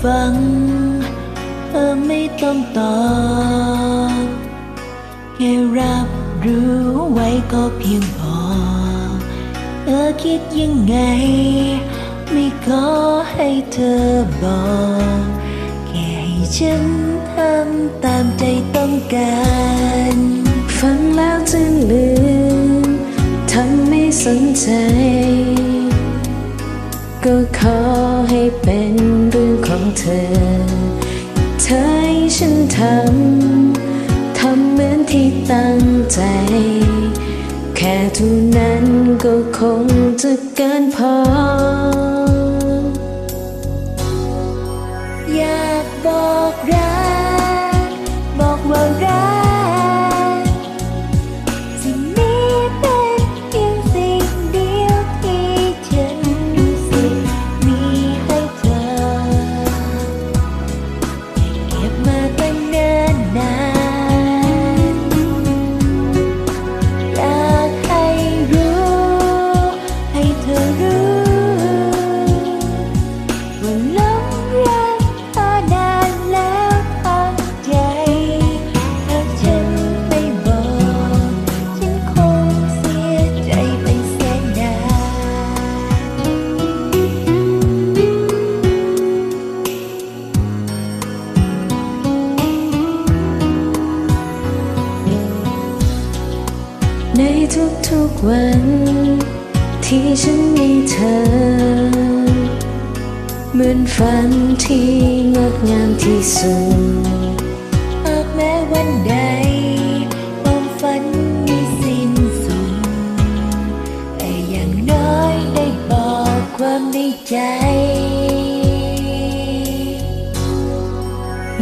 เธอไม่ต้องตอบแค่รับรู้ไว้ก็เพียงพอ เธอคิดยังไง ไม่ขอให้เธอบอก แค่ให้ฉันทำตามใจต้องการ ฟังแล้วจะลืมทำไม่สนใจ ก็ขอให้เป็นเรื่องของเธอ เธอให้ฉันทำ ทำเหมือนที่ตั้งใจ แค่เทุนั้นก็คงจะเกินพอ อยากบอกรัก ในทุกๆวัน ที่ฉันมีเธอ เหมือนฝันที่งดงามที่สุดหากแม้วันใดความฝันมีสิ้นสุดแต่อย่างน้อยได้บอกความในใจ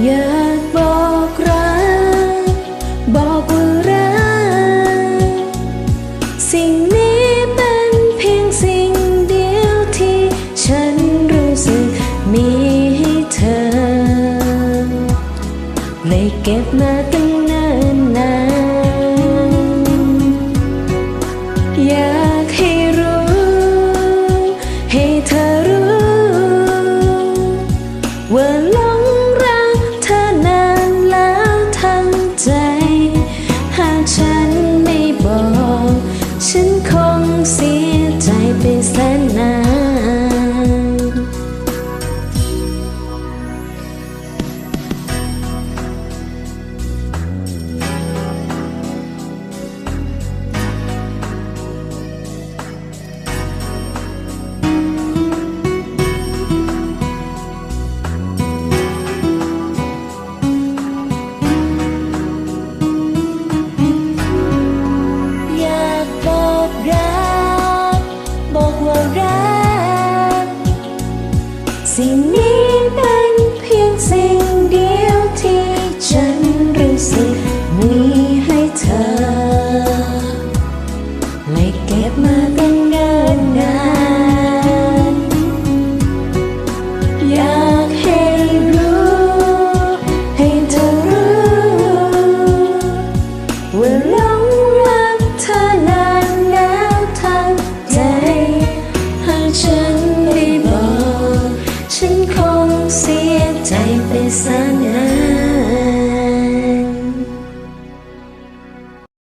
อยากบอก เก็บมาตั้งนานนานอยากให้รู้ ให้เธอรู้ว่า รัก สิ่งนี้เป็นเพียงสิ่งเดียวที่ฉันรู้สึกมีให้เธอ ไม่เก็บมาตั้งนานนาน อยากให้รู้ ให้เธอรู้ว่า ฉันคงเสียใจไปแสนนาน